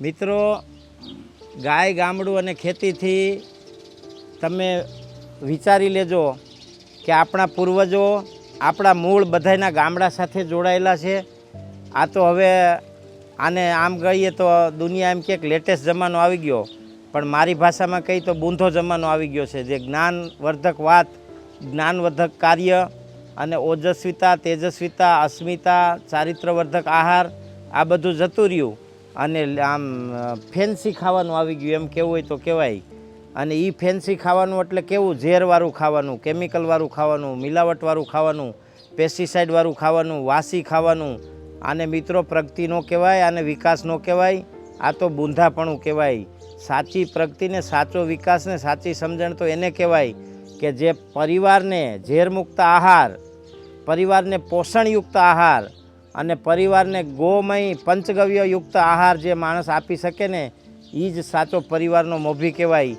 મિત્રો, ગાય ગામડું અને ખેતીથી તમે વિચારી લેજો કે આપણા પૂર્વજો આપણા મૂળ બધાયના ગામડા સાથે જોડાયેલા છે. આ તો હવે આને આમ કહીએ તો દુનિયા એમ કે લેટેસ્ટ જમાનો આવી ગયો. પણ મારી ભાષામાં કહી તો બૂંધો જમાનો આવી ગયો છે, જે જ્ઞાનવર્ધક વાત, જ્ઞાનવર્ધક કાર્ય અને ઓજસ્વીતા, તેજસ્વીતા, અસ્મિતા, ચારિત્રવર્ધક આહાર, આ બધું જતું રહ્યું. અને આમ ફેન્સી ખાવાનું આવી ગયું, એમ કેવું હોય તો કહેવાય. અને એ ફેન્સી ખાવાનું એટલે કેવું, ઝેરવાળું ખાવાનું, કેમિકલવાળું ખાવાનું, મિલાવટવાળું ખાવાનું, પેસ્ટિસાઇડવાળું ખાવાનું, વાસી ખાવાનું. આને મિત્રો પ્રગતિ ન કહેવાય, આને વિકાસ ન કહેવાય. આ તો બૂંધાપણું કહેવાય. સાચી પ્રગતિને સાચો વિકાસને સાચી સમજણ તો એને કહેવાય કે જે પરિવારને ઝેરમુક્ત આહાર, પરિવારને પોષણયુક્ત આહાર અને પરિવારને ગોમય પંચગવ્ય યુક્ત આહાર જે માણસ આપી શકે ને એ જ સાચો પરિવારનો મોભી કહેવાય.